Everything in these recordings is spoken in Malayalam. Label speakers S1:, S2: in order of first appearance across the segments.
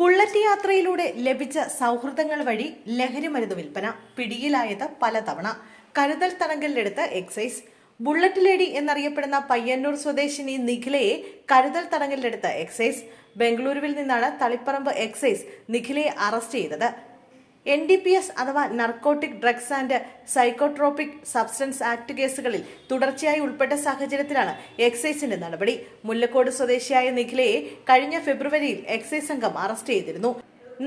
S1: ബുള്ളറ്റ് യാത്രയിലൂടെ ലഭിച്ച സൗഹൃദങ്ങൾ വഴി ലഹരി മരുന്ന് വിൽപ്പന പിടിയിലായത് പലതവണ. കരുതൽ തടങ്കലിലെടുത്ത് എക്സൈസ്. ബുള്ളറ്റ് ലേഡി എന്നറിയപ്പെടുന്ന പയ്യന്നൂർ സ്വദേശിനി നിഖിലയെ കരുതൽ തടങ്കലിലെടുത്ത് എക്സൈസ്. ബംഗളൂരുവിൽ നിന്നാണ് തളിപ്പറമ്പ് എക്സൈസ് നിഖിലയെ അറസ്റ്റ് ചെയ്തത്. എൻ ഡി പി എസ് അഥവാ narcotic drugs and psychotropic substances act കേസുകളിൽ തുടർച്ചയായി ഉൾപ്പെട്ട സാഹചര്യത്തിലാണ് എക്സൈസിന്റെ നടപടി. മുല്ലക്കോട് സ്വദേശിയായ നിഖിലയെ കഴിഞ്ഞ ഫെബ്രുവരിയിൽ എക്സൈസ് സംഘം അറസ്റ്റ് ചെയ്തിരുന്നു.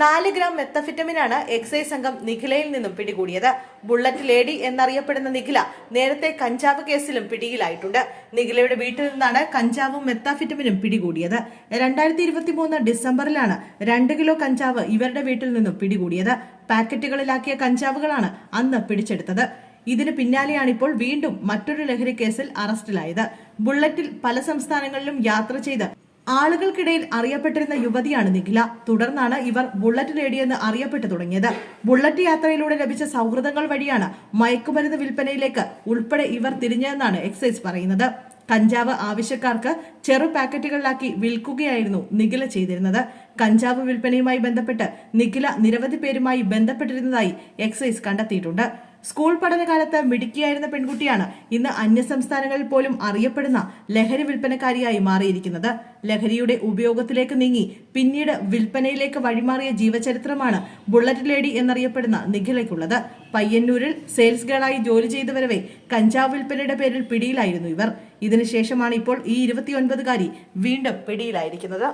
S1: നാല് ഗ്രാം മെത്തഫിറ്റമിനാണ് എക്സൈസ് സംഘം നിഖിലയിൽ നിന്നും പിടികൂടിയത്. ബുള്ളറ്റ് ലേഡി എന്നറിയപ്പെടുന്ന നിഖില നേരത്തെ കഞ്ചാവ് കേസിലും പിടിയിലായിട്ടുണ്ട്. നിഖിലയുടെ വീട്ടിൽ നിന്നാണ് കഞ്ചാവും മെത്താഫിറ്റമിനും പിടികൂടിയത്. രണ്ടായിരത്തി ഇരുപത്തി മൂന്ന് ഡിസംബറിലാണ് രണ്ട് കിലോ കഞ്ചാവ് ഇവരുടെ വീട്ടിൽ നിന്നും പിടികൂടിയത്. പാക്കറ്റുകളിലാക്കിയ കഞ്ചാവുകളാണ് അന്ന് പിടിച്ചെടുത്തത്. ഇതിന് പിന്നാലെയാണ് ഇപ്പോൾ വീണ്ടും മറ്റൊരു ലഹരി കേസിൽ അറസ്റ്റിലായത്. ബുള്ളറ്റിൽ പല സംസ്ഥാനങ്ങളിലും യാത്ര ചെയ്ത് ആളുകൾക്കിടയിൽ അറിയപ്പെട്ടിരുന്ന യുവതിയാണ് നിഖില. തുടർന്നാണ് ഇവർ ബുള്ളറ്റ് നേടിയെന്ന് അറിയപ്പെട്ടു തുടങ്ങിയത്. ബുള്ളറ്റ് യാത്രയിലൂടെ ലഭിച്ച സൗഹൃദങ്ങൾ വഴിയാണ് മയക്കുമരുന്ന് വിൽപ്പനയിലേക്ക് ഉൾപ്പെടെ ഇവർ തിരിഞ്ഞതെന്നാണ് എക്സൈസ് പറയുന്നത്. കഞ്ചാവ് ആവശ്യക്കാർക്ക് ചെറു പാക്കറ്റുകളിലാക്കി വിൽക്കുകയായിരുന്നു നിഖില ചെയ്തിരുന്നത്. കഞ്ചാവ് വിൽപ്പനയുമായി ബന്ധപ്പെട്ട് നിഖില നിരവധി പേരുമായി ബന്ധപ്പെട്ടിരുന്നതായി എക്സൈസ് കണ്ടെത്തിയിട്ടുണ്ട്. സ്കൂൾ പഠനകാലത്ത് മിടുക്കിയായിരുന്ന പെൺകുട്ടിയാണ് ഇന്ന് അന്യസംസ്ഥാനങ്ങളിൽ പോലും അറിയപ്പെടുന്ന ലഹരി വിൽപ്പനക്കാരിയായി മാറിയിരിക്കുന്നത്. ലഹരിയുടെ ഉപയോഗത്തിലേക്ക് നീങ്ങി പിന്നീട് വിൽപ്പനയിലേക്ക് വഴിമാറിയ ജീവചരിത്രമാണ് ബുള്ളറ്റ് ലേഡി എന്നറിയപ്പെടുന്ന നിഖിലയ്ക്കുള്ളത്. പയ്യന്നൂരിൽ സെയിൽസ് ഗേളായി ജോലി ചെയ്തു വരവെ കഞ്ചാവ് വിൽപ്പനയുടെ പേരിൽ പിടിയിലായിരുന്നു ഇവർ. ഇതിനുശേഷമാണ് ഇപ്പോൾ ഈ ഇരുപത്തിയൊൻപതുകാരി വീണ്ടും പിടിയിലായിരിക്കുന്നത്.